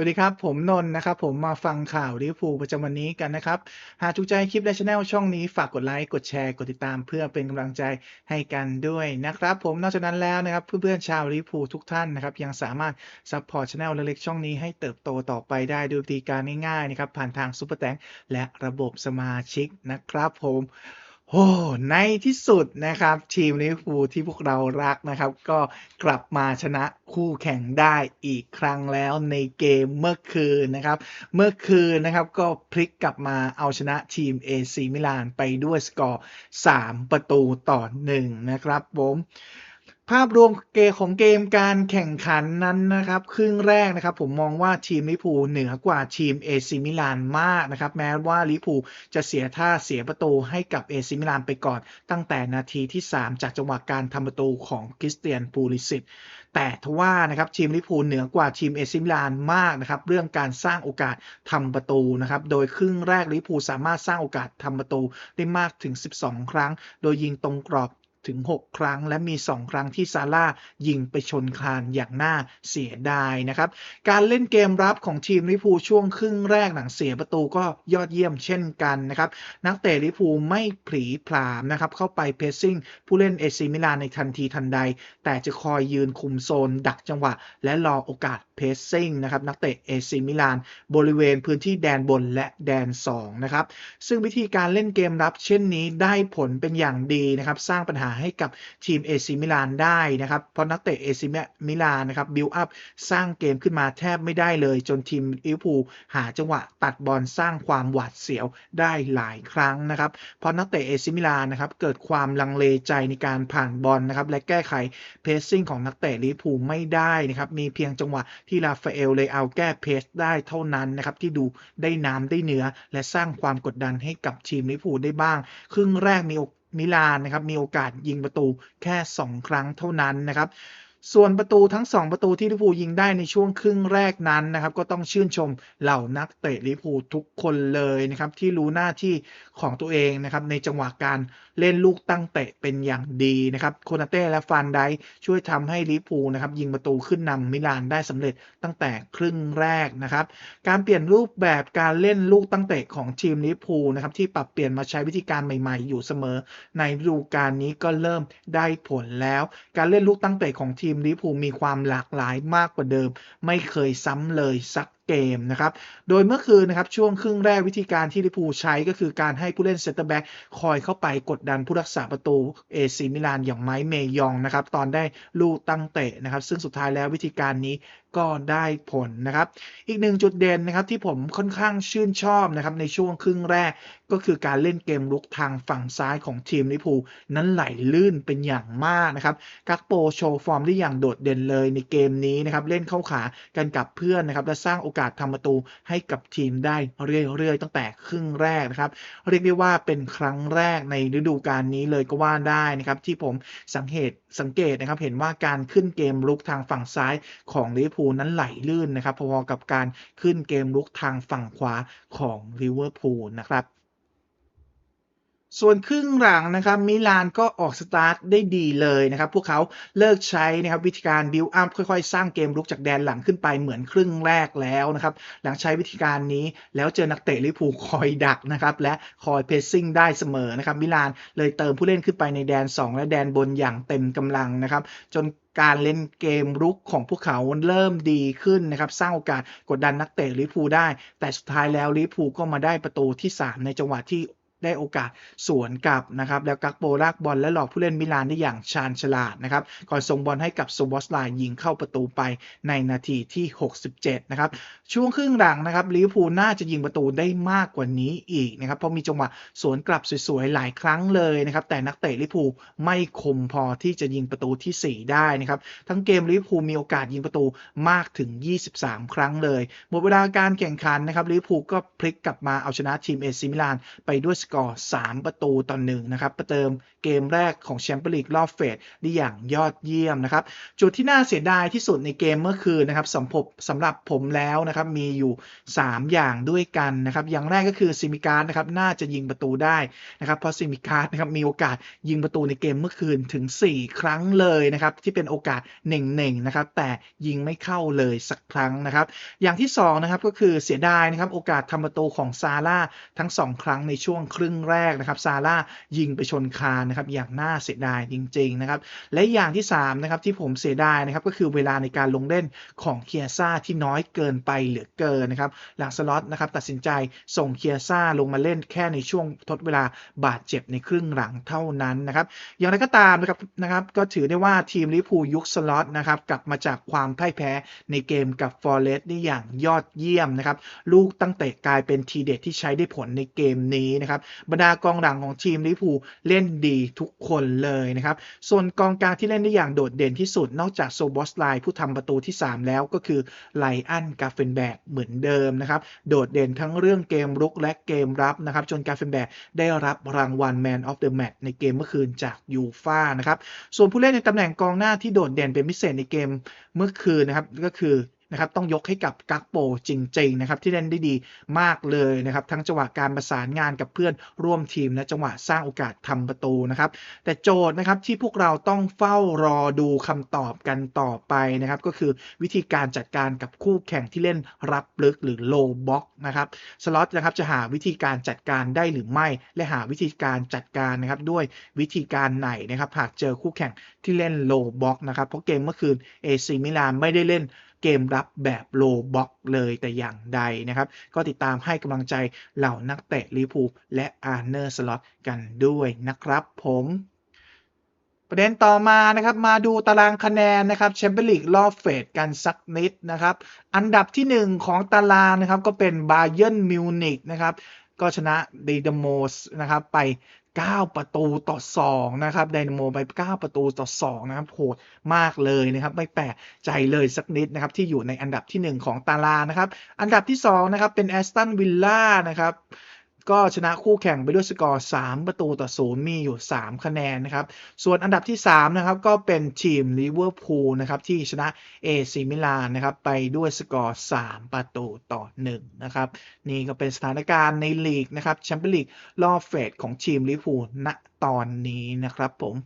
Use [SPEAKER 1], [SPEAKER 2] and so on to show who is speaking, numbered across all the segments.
[SPEAKER 1] สวัสดีครับ ผมนนท์นะครับ ผมมาฟังข่าวลิเวอร์พูลประจำวันนี้กันนะครับ หากถูกใจคลิปและช anel ช่องนี้ฝากกดไลค์กดแชร์กดติดตามเพื่อเป็นกำลังใจให้กันด้วยนะครับ ผมนอกจากนั้นแล้วนะครับเพื่อนๆชาวลิเวอร์พูลทุกท่านนะครับยังสามารถซัพพอร์ตช anel เล็กๆช่องนี้ให้เติบโตต่อไปได้ด้วยวิธีการง่ายๆนะครับผ่านทางซุปเปอร์แตงและระบบสมาชิกนะครับผม โอ้ในที่สุดนะครับ ทีมลิเวอร์พูลที่พวกเรารักนะครับ ก็กลับมาชนะคู่แข่งได้อีกครั้งแล้วในเกมเมื่อคืนนะครับ เมื่อคืนนะครับก็พลิกกลับมาเอาชนะทีม AC มิลานไปด้วยสกอร์ 3 ประตูต่อ 1 นะครับผม ภาพรวมเกมของเกมการแข่งขันนั้นนะครับ ครึ่งแรกนะครับ ผมมองว่าทีมลิเวอร์พูเหนือกว่าทีม AC มิลานมากนะครับ แม้ว่าลิเวอร์พูจะเสียท่าเสียประตูให้กับ AC มิลานไปก่อน ตั้งแต่นาทีที่ 3 จากจังหวะการทำประตูของคริสเตียนปูลิสิตแต่ทว่านะครับทีมลิเวอร์พูเหนือกว่าทีม AC มิลานมากนะครับ เรื่องการสร้างโอกาสทำประตูนะครับ โดยครึ่งแรกลิเวอร์พูสามารถสร้างโอกาสทำประตูได้มากถึง 12 ครั้ง โดยยิงตรงกรอบ ถึง 6 ครั้ง และมี 2 ครั้งที่ซาร่ายิงไปชนคานอย่างน่าเสียดายนะครับ การเล่นเกมรับของทีมลิพูช่วงครึ่งแรกหลังเสียประตูก็ยอดเยี่ยมเช่นกันนะครับ นักเตะลิพูไม่ผีผลามนะครับ เข้าไปเพสซิ่งผู้เล่นเอซิมิลานในทันทีทันใด แต่จะคอยยืนคุมโซนดักจังหวะ และรอโอกาส เพสซิ่งนะครับนักเตะเอซิมิลานบริเวณพื้นที่แดนบนและแดน2นะครับซึ่งวิธีการเล่นเกมรับเช่นนี้ได้ผลเป็นอย่างดีนะครับสร้างปัญหาให้กับทีมเอซิมิลานได้นะครับเพราะนักเตะเอซิมิลานนะครับบิลอัพสร้างเกมขึ้นมาแทบไม่ได้เลย จนทีมลิเวอร์พูลหาจังหวะตัดบอลสร้างความหวาดเสียวได้หลายครั้งนะครับเพราะนักเตะเอซิมิลานนะครับเกิดความลังเลใจในการผ่านบอลนะครับและแก้ไขเพสซิ่งของนักเตะลิเวอร์พูลไม่ได้นะครับมีเพียงจังหวะที่ราฟาเอลเลยเอาแก้เพสได้เท่านั้นนะครับที่ดูได้น้ำได้เนื้อ และสร้างความกดดันให้กับทีมลิปูได้บ้าง ครึ่งแรกมีโอมิลานนะครับมีโอกาสยิงประตูแค่ 2 ครั้งเท่านั้นนะครับ ส่วนประตูทั้ง 2 ประตูที่ลิเวอร์พูลยิงได้ในช่วงครึ่งแรกนั้นนะครับก็ต้องชื่นชมเหล่านักเตะลิเวอร์พูลทุกคนเลยนะครับที่รู้หน้าที่ของตัวเองนะครับในจังหวะการเล่นลูกตั้งเตะเป็นอย่างดีนะครับโคนาเต้และฟานไดช่วยทำให้ลิเวอร์พูลนะครับยิงประตูขึ้นนำมิลานได้สำเร็จตั้งแต่ครึ่งแรกนะครับการเปลี่ยนรูปแบบการเล่นลูกตั้งเตะของทีมลิเวอร์พูลนะครับที่ปรับเปลี่ยนมาใช้วิธีการใหม่ๆ อยู่เสมอ ในฤดูกาลนี้ก็เริ่มได้ผลแล้ว การเล่นลูกตั้งเตะของทีมลิเวอร์พูลมีความหลากหลายมากกว่าเดิม ไม่เคยซ้ำเลยสัก เกมนะครับ โดยเมื่อคืนนะครับช่วงครึ่งแรกวิธีการที่ลิพูใช้ก็คือการให้ผู้เล่นเซนเตอร์แบ็กคอยเข้าไปกดดันผู้รักษาประตูเอซิมิลานอย่างไมค์เมยองนะครับตอนได้ลูกตั้งเตะนะครับ ซึ่งสุดท้ายแล้ววิธีการนี้ก็ได้ผลนะครับ อีกหนึ่งจุดเด่นนะครับที่ผมค่อนข้างชื่นชอบนะครับในช่วงครึ่งแรกก็คือการเล่นเกมลุกทางฝั่งซ้ายของทีมลิพูนั้นไหลลื่นเป็นอย่างมากนะครับกักโปโชว์ฟอร์มได้อย่างโดดเด่นเลยในเกมนี้นะครับเล่นเข้าขากันกับเพื่อนนะครับและสร้างโอกาสกาสทำประตูให้กับทีมได้เรื่อยๆ ตั้งแต่ครึ่งแรกนะครับ เรียกได้ว่าเป็นครั้งแรกในฤดูกาลนี้เลยก็ว่าได้นะครับที่ผมสังเกตสังเกตนะครับเห็นว่าการขึ้นเกมลุกทางฝั่งซ้ายของลิเวอร์พูลนั้นไหลลื่นนะครับพอๆกับการขึ้นเกมลุกทางฝั่งขวาของลิเวอร์พูลนะครับ ส่วนครึ่งหลังนะครับมิลานก็ออกสตาร์ทได้ดีเลยนะครับพวกเขาเลิกใช้นะครับวิธีการบิลอัพค่อยๆ สร้างเกมรุกจากแดนหลังขึ้นไปเหมือนครึ่งแรกแล้วนะครับหลังใช้วิธีการนี้แล้วเจอนักเตะลิพูคอยดักนะครับและคอยเพรสซิ่งได้เสมอนะครับมิลานเลยเติมผู้เล่นขึ้นไปในแดน 2 และแดนบนอย่างเต็มกำลังนะครับจนการเล่นเกมรุกของพวกเขาเริ่มดีขึ้นนะครับ สร้างโอกาสกดดันนักเตะลิพูได้ แต่สุดท้ายแล้วลิพูก็มาได้ประตูที่ 3 ในจังหวะที่ ได้โอกาสสวนกลับนะครับ แล้วกักโปลากบอลและหลอกผู้เล่นมิลานได้อย่างชาญฉลาดนะครับ ก่อนส่งบอลให้กับโซบอสไลน์ยิงเข้าประตูไปในนาทีที่ 67 นะครับ ช่วงครึ่งหลังนะครับลิเวอร์พูลน่าจะยิงประตูได้มากกว่านี้อีกนะครับ เพราะมีจังหวะสวนกลับสวยๆ หลายครั้งเลยนะครับ แต่นักเตะลิเวอร์พูลไม่คมพอที่จะยิงประตูที่ 4 ได้นะครับ ทั้งเกมลิเวอร์พูลมีโอกาสยิงประตูมากถึง 23 ครั้งเลย หมดเวลาการแข่งขันนะครับลิเวอร์พูลก็พลิกกลับมาเอาชนะทีมเอซิมิลานไปด้วยสกอร์ 3 ประตูต่อหนึ่งนะครับ ประเดิมเกมแรกของแชมเปี้ยนลีกรอบเฟสได้อย่างยอดเยี่ยมนะครับ จุดที่น่าเสียดายที่สุดในเกมเมื่อคืนนะครับสำหรับสำหรับผมแล้วนะครับ มีอยู่ 3 อย่างด้วยกันนะครับ อย่างแรกก็คือซิมิการ์ดนะครับ น่าจะยิงประตูได้นะครับ เพราะซิมิการ์ดนะครับมีโอกาสยิงประตูในเกมเมื่อคืนถึง 4 ครั้งเลยนะครับ ที่เป็นโอกาสเน่งๆนะครับ แต่ยิงไม่เข้าเลยสักครั้งนะครับ อย่างที่2นะครับก็คือเสียดายนะครับ โอกาสทำประตูของซาร่าทั้ง 2 ครั้งในช่วงครึ่งแรกนะครับซาร่ายิงไปชนคานนะครับอย่างน่าเสียดายจริงๆนะครับและอย่างที่3นะครับที่ผมเสียดายนะครับก็คือเวลาในการลงเล่นของเคียซ่าที่น้อยเกินไปเหลือเกินนะครับหลังสล็อตนะครับตัดสินใจส่งเคียซ่าลงมาเล่นแค่ในช่วงทดเวลาบาดเจ็บในครึ่งหลังเท่านั้นนะครับอย่างไรก็ตามนะครับนะครับก็ถือได้ว่าทีมลิพูยุคสล็อตนะครับกลับมาจากความพ่ายแพ้ในเกมกับฟอร์เรสต์ได้อย่างยอดเยี่ยมนะครับลูกตั้งแต่กลายเป็นทีเด็ดที่ใช้ได้ผลในเกมนี้นะครับบรรดากองหลังของทีมลิพูเล่นดีทุกคนเลยนะครับ ส่วนกองกลางที่เล่นได้อย่างโดดเด่นที่สุด นอกจากโซบอสไลผู้ทำประตูที่ 3 แล้วก็คือไลอันกาเฟนแบกเหมือนเดิมนะครับ โดดเด่นทั้งเรื่องเกมรุกและเกมรับนะครับ จนกาเฟนแบกได้รับรางวัล Man of the Match ในเกมเมื่อคืนจากยูฟ่านะครับ ส่วนผู้เล่นในตำแหน่งกองหน้าที่โดดเด่นเป็นพิเศษในเกมเมื่อคืนนะครับก็คือ นะครับต้องยกให้กับกักโปจริงๆนะครับที่เล่นได้ดีมากเลยนะครับทั้งจังหวะการประสานงานกับเพื่อนร่วมทีมและจังหวะสร้างโอกาสทำประตูนะครับแต่โจทย์นะครับที่พวกเราต้องเฝ้ารอดูคำตอบกันต่อไปนะครับก็คือวิธีการจัดการกับคู่แข่งที่เล่นรับลึกหรือ low block นะครับสล็อตนะครับจะหาวิธีการจัดการได้หรือไม่ และหาวิธีการจัดการนะครับด้วยวิธีการไหนนะครับหากเจอคู่แข่งที่เล่น low block นะครับเพราะเกมเมื่อคืน AC มิลานไม่ได้เล่น เกมรับแบบโลบ็อกเลยแต่อย่างใดนะครับ ก็ติดตามให้กำลังใจเหล่านักเตะลิพูและอาร์เนอร์สล็อตกันด้วยนะครับผมประเด็นต่อมานะครับมาดูตารางคะแนนนะครับแชมเปี้ยนลีกรอบเฟสกันสักนิดนะครับ อันดับที่ 1 ของตารางนะครับก็เป็นบาเยิร์นมิวนิกนะครับก็ชนะดีดโมสนะครับไป 9 ประตูต่อ 2 นะครับไดนาโมไป 9 ประตูต่อ 2 นะครับโหดมากเลยนะครับ ไม่แปลกใจเลยสักนิดนะครับ ที่อยู่ในอันดับที่ 1 ของตารางนะครับ อันดับที่ 2 นะครับ เป็นแอสตันวิลล่านะครับ ก็ชนะคู่แข่งไปด้วยสกอร์ 3 ประตูต่อ0มีอยู่ 3 คะแนนนะครับ ส่วนอันดับที่ 3 นะครับ ก็เป็นทีมลิเวอร์พูลนะครับที่ชนะเอซิมิลานนะครับไปด้วยสกอร์ 3 ประตูต่อ 1 นะครับ นี่ก็เป็นสถานการณ์ในลีกนะครับแชมเปี้ยนลีกรอบเฟสของทีมลิเวอร์พูลณตอนนี้นะครับผม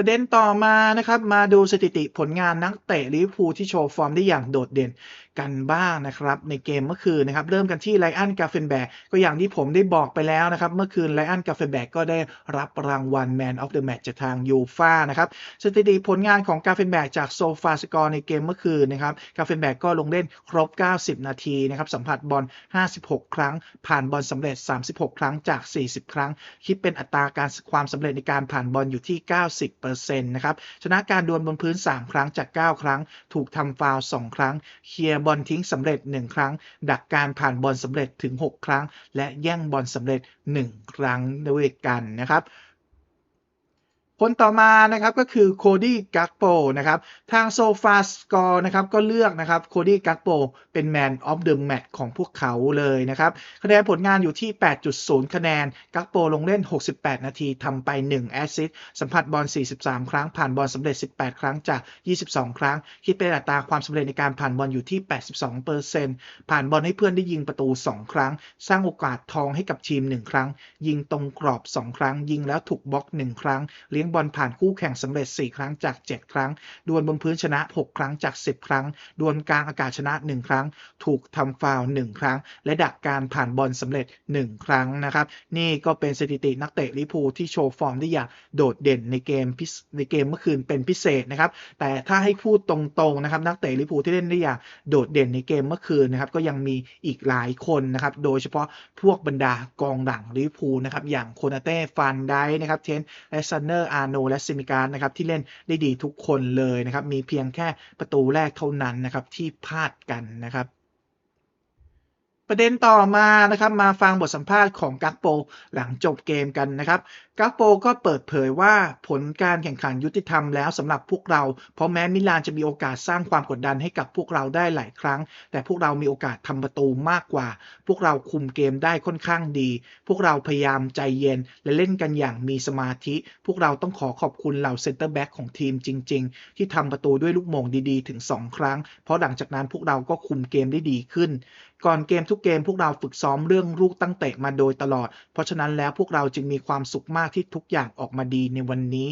[SPEAKER 1] ประเด็นต่อมานะครับ มาดูสถิติผลงานนักเตะลิเวอร์พูลที่โชว์ฟอร์มได้อย่างโดดเด่น กันบ้างนะครับในเกมเมื่อคืนนะครับเริ่มกันที่ไลอันกาเฟนแบกก็อย่างที่ผมได้บอกไปแล้วนะครับเมื่อคืนไลอันกาเฟนแบกก็ได้รับรางวัล Man of the Match จากทางยูฟานะครับสถิติผลงานของกาเฟนแบกจากโซฟาสกอร์ในเกมเมื่อคืนนะครับกาเฟนแบกก็ลงเล่นครบ 90 นาทีนะครับสัมผัสบอล 56 ครั้ง ผ่านบอลสำเร็จ 36 ครั้งจาก 40 ครั้ง คิดเป็นอัตราการความสำเร็จในการผ่านบอลอยู่ที่ 90%นะครับชนะการดวลบนพื้น 3 ครั้งจาก 9 ครั้ง ถูกทำฟาวล์2ครั้งเคลียร์บอลทิ้งสำเร็จ 1 ครั้ง ดักการผ่านบอลสำเร็จถึง 6 ครั้ง และแย่งบอลสำเร็จ 1 ครั้งด้วยกันนะครับ คนต่อมานะครับก็คือโคดี้กักโปนะครับทางโซฟาสกอร์นะครับก็เลือกนะครับโคดี้กักโปเป็น Man of the Match ของพวกเขาเลยนะครับคะแนนผลงานอยู่ที่ 8.0 คะแนน กักโปลงเล่น 68 นาทีทำไป 1 แอสซิสต์สัมผัสบอล 43 ครั้ง ผ่านบอลสำเร็จ 18 ครั้งจาก 22 ครั้ง คิดเป็นอัตราความสำเร็จในการผ่านบอลอยู่ที่ 82%ผ่านบอลให้เพื่อนได้ยิงประตู 2 ครั้ง สร้างโอกาสทองให้กับทีม 1 ครั้ง ยิงตรงกรอบ 2 ครั้ง ยิงแล้วถูกบล็อก 1 ครั้งเลี้ยงบอลผ่านคู่แข่งสำเร็จ 4 ครั้งจาก 7 ครั้ง ดวลบนพื้นชนะ 6 ครั้งจาก 10 ครั้ง ดวลกลางอากาศชนะ 1 ครั้ง ถูกทำฟาวล์1ครั้ง และดักการผ่านบอลสำเร็จ 1 ครั้งนะครับ นี่ก็เป็นสถิตินักเตะลิพูที่โชว์ฟอร์มได้อย่างโดดเด่นในเกมเศในเกมเมื่อคืนเป็นพิเศษนะครับ แต่ถ้าให้พูดตรงๆนะครับนักเตะลิพูที่เล่นได้อย่างโดดเด่นในเกมเมื่อคืนนะครับก็ยังมีอีกหลายคนนะครับโดยเฉพาะพวกบรรดากองหลังลิพูนะครับอย่างโคนาเต้ฟันได้นะครับเทนและซันเนอร์อาร์โนและซิมิการนะครับที่เล่นได้ดีทุกคนเลยนะครับ มีเพียงแค่ประตูแรกเท่านั้นนะครับที่พลาดกันนะครับประเด็นต่อมานะครับมาฟังบทสัมภาษณ์ของกักโป หลังจบเกมกันนะครับ กาโปก็เปิดเผยว่าผลการแข่งขันยุติธรรมแล้วสำหรับพวกเรา เพราะแม้มิลานจะมีโอกาสสร้างความกดดันให้กับพวกเราได้หลายครั้ง แต่พวกเรามีโอกาสทำประตูมากกว่า พวกเราคุมเกมได้ค่อนข้างดี พวกเราพยายามใจเย็น และเล่นกันอย่างมีสมาธิ พวกเราต้องขอขอบคุณเหล่าเซนเตอร์แบ็กของทีมจริง ๆ ที่ทำประตูด้วยลูกโมงดีๆ ถึง 2 ครั้ง เพราะหลังจากนั้นพวกเราก็คุมเกมได้ดีขึ้นก่อนเกมทุกเกมพวกเราฝึกซ้อมเรื่องลูกตั้งเตะมาโดยตลอด เพราะฉะนั้นแล้วพวกเราจึงมีความสุขมากที่ทุกอย่างออกมาดีในวันนี้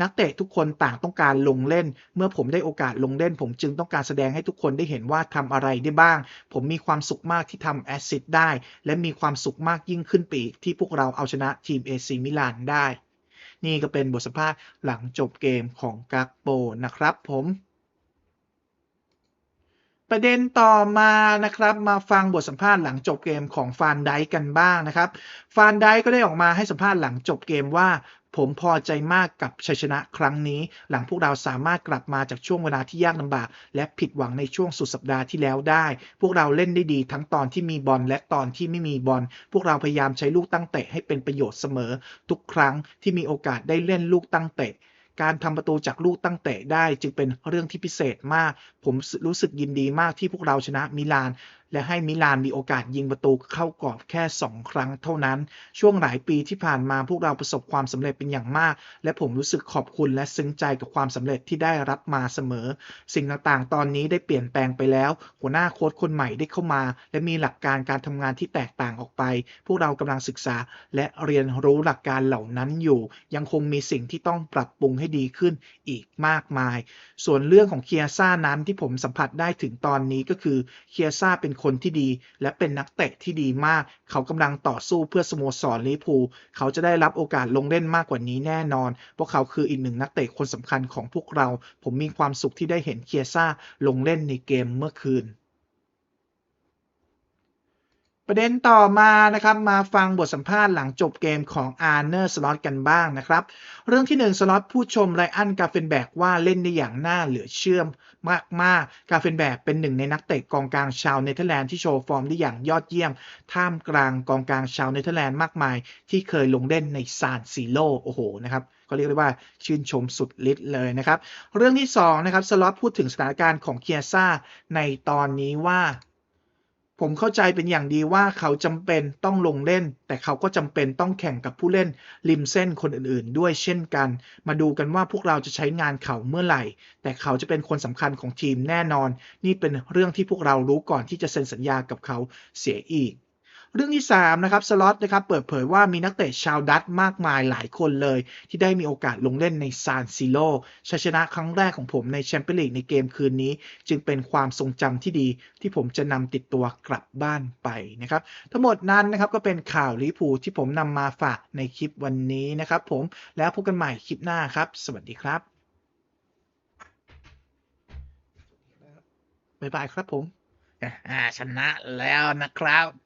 [SPEAKER 1] นักเตะทุกคนต่างต้องการลงเล่น เมื่อผมได้โอกาสลงเล่น ผมจึงต้องการแสดงให้ทุกคนได้เห็นว่าทำอะไรได้บ้าง ผมมีความสุขมากที่ทำแอสซิสได้ และมีความสุขมากยิ่งขึ้นไปอีกที่พวกเราเอาชนะทีมเอซีมิลานได้ นี่ก็เป็นบทสัมภาษณ์หลังจบเกมของกักโปนะครับผม ประเด็นต่อมานะครับมาฟังบทสัมภาษณ์หลังจบเกมของฟานไดกันบ้างนะครับ ฟานไดก็ได้ออกมาให้สัมภาษณ์หลังจบเกมว่า ผมพอใจมากกับชัยชนะครั้งนี้ หลังพวกเราสามารถกลับมาจากช่วงเวลาที่ยากลำบาก และผิดหวังในช่วงสุดสัปดาห์ที่แล้วได้ พวกเราเล่นได้ดีทั้งตอนที่มีบอลและตอนที่ไม่มีบอลพวกเราพยายามใช้ลูกตั้งเตะให้เป็นประโยชน์เสมอ ทุกครั้งที่มีโอกาสได้เล่นลูกตั้งเตะ การทำประตูจากลูกตั้งเตะได้จึงเป็นเรื่องที่พิเศษมาก ผมรู้สึกยินดีมากที่พวกเราชนะมิลาน และให้มิลานมีโอกาสยิงประตูเข้ากรอบแค่ 2 ครั้งเท่านั้น ช่วงหลายปีที่ผ่านมาพวกเราประสบความสำเร็จเป็นอย่างมาก และผมรู้สึกขอบคุณและซึ้งใจกับความสำเร็จที่ได้รับมาเสมอ สิ่งต่างๆ ตอนนี้ได้เปลี่ยนแปลงไปแล้ว หัวหน้าโค้ชคนใหม่ได้เข้ามา และมีหลักการการทำงานที่แตกต่างออกไป พวกเรากำลังศึกษา และเรียนรู้หลักการเหล่านั้นอยู่ ยังคงมีสิ่งที่ต้องปรับปรุงให้ดีขึ้นอีกมากมาย ส่วนเรื่องของเคียซ่านั้นที่ผมสัมผัสได้ถึงตอนนี้ก็คือเคียซ่าเป็นคนที่ดี และเป็นนักเตะที่ดีมาก เขากำลังต่อสู้เพื่อสโมสรลิเวอร์พูลเขาจะได้รับโอกาสลงเล่นมากกว่านี้แน่นอน เพราะเขาคืออีกหนึ่งนักเตะคนสำคัญของพวกเรา ผมมีความสุขที่ได้เห็นเคียซ่าลงเล่นในเกมเมื่อคืน ประเด็นต่อมานะครับมาฟังบทสัมภาษณ์หลังจบเกมของอาร์เนอร์สล็อตกันบ้างนะครับ เรื่องที่1สล็อตผู้ชมไรอันกาเฟนแบกว่าเล่นได้อย่างน่าเหลือเชื่อมากๆกาเฟนแบกเป็นหนึ่งในนักเตะกองกลางชาวเนเธอร์แลนด์ที่โชว์ฟอร์มได้อย่างยอดเยี่ยม ท่ามกลางกองกลางชาวเนเธอร์แลนด์มากมาย ที่เคยลงเล่นในซานซีโรโอ้โหนะครับก็เรียกได้ว่าชื่นชมสุดฤทธิ์เลยนะครับ เรื่องที่2นะครับสล็อตพูดถึงสถานการณ์ของเคียซ่าในตอนนี้ว่า ผมเข้าใจเป็นอย่างดีว่าเขาจำเป็นต้องลงเล่น แต่เขาก็จำเป็นต้องแข่งกับผู้เล่นริมเส้นคนอื่นๆ ด้วยเช่นกัน มาดูกันว่าพวกเราจะใช้งานเขาเมื่อไหร่ แต่เขาจะเป็นคนสำคัญของทีมแน่นอน นี่เป็นเรื่องที่พวกเรารู้ก่อนที่จะเซ็นสัญญากับเขาเสียอีก เรื่องที่3นะครับสล็อตนะครับเปิดเผยว่ามีนักเตะชาวดัตมากมายหลายคนเลย ที่ได้มีโอกาสลงเล่นในซานซิโลชัยชนะครั้งแรกของผมในแชมเปี้ยนลีกในเกมคืนนี้ จึงเป็นความทรงจำที่ดี ที่ผมจะนำติดตัวกลับบ้านไปนะครับทั้งหมดนั้นนะครับก็เป็นข่าวลิพูที่ผมนำมาฝากในคลิปวันนี้นะครับผมแล้วพบกันใหม่คลิปหน้าครับ สวัสดีครับบ๊ายบายครับผมอ่าชนะแล้วนะครับ